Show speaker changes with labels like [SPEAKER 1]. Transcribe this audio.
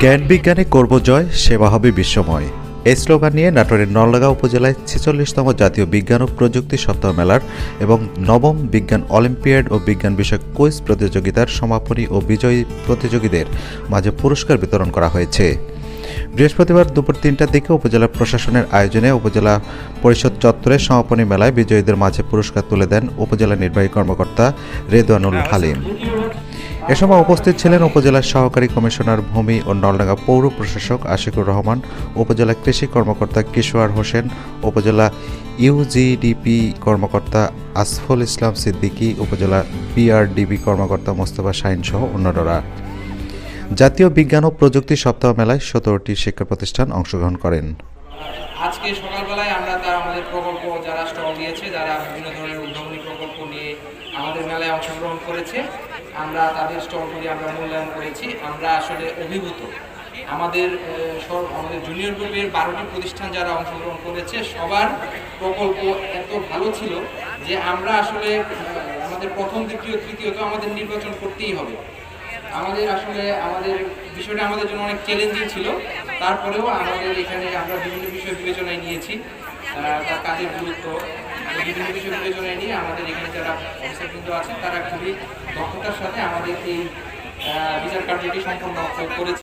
[SPEAKER 1] জ্ঞান বিজ্ঞানে করব জয়, সেবা হবে বিশ্বময়। এই স্লোগান নিয়ে নাটোরের নলগা উপজেলায় ছেচল্লিশতম জাতীয় বিজ্ঞান ও প্রযুক্তি সপ্তাহ মেলার এবং নবম বিজ্ঞান অলিম্পিয়াড ও বিজ্ঞান বিষয়ক কুইজ প্রতিযোগিতার সমাপনী ও বিজয়ী প্রতিযোগীদের মাঝে পুরস্কার বিতরণ করা হয়েছে। বৃহস্পতিবার দুপুর তিনটার দিকে উপজেলা প্রশাসনের আয়োজনে উপজেলা পরিষদ চত্বরের সমাপনী মেলায় বিজয়ীদের মাঝে পুরস্কার তুলে দেন উপজেলা নির্বাহী কর্মকর্তা রেদওয়ানুল হালিম। এ সময় উপস্থিত ছিলেন উপজেলার সহকারী কমিশনার ভূমি ও নলডাঙ্গা পৌর প্রশাসক আশিকুর রহমান, উপজেলা কৃষি কর্মকর্তা কিশোয়ার হোসেন, উপজেলা ইউজিডিপি কর্মকর্তা আসফল ইসলাম সিদ্দিকী, উপজেলা বিআরডিবি কর্মকর্তা মোস্তফা শাহিন সহ অন্যরা। জাতীয় বিজ্ঞান ও প্রযুক্তি সপ্তাহ মেলায় সতেরোটি শিক্ষা প্রতিষ্ঠান অংশগ্রহণ করেন।
[SPEAKER 2] আজকে সকালবেলায় আমরা তার আমাদের প্রকল্প যারা স্টল দিয়েছে, যারা বিভিন্ন ধরনের উদ্ভাবনী প্রকল্প নিয়ে আমাদের মেলায় অংশগ্রহণ করেছে। আমরা তাদের স্টলগুলি আমরা মূল্যায়ন করেছি, আমরা আসলে অভিভূত। আমাদের আমাদের জুনিয়র গ্রুপের বারোটি প্রতিষ্ঠান যারা অংশগ্রহণ করেছে, সবার প্রকল্প এত ভালো ছিল যে আমরা আসলে আমাদের প্রথম দ্বিতীয় তৃতীয়ত আমাদের নির্বাচন করতেই হবে। আমাদের আসলে, আমাদের বিষয়টা আমাদের জন্য অনেক চ্যালেঞ্জিং ছিল। তারপরেও আমাদের এখানে আমরা বিভিন্ন বিষয় বিবেচনায় নিয়েছি তার কাজের গুরুত্ব বিষয় বিবেচনায় নিয়ে আমাদের এখানে যারা কিন্তু আছেন, তারা খুবই দক্ষতার সাথে আমাদের এই বিচার কার্যটি সম্পন্ন করেছে।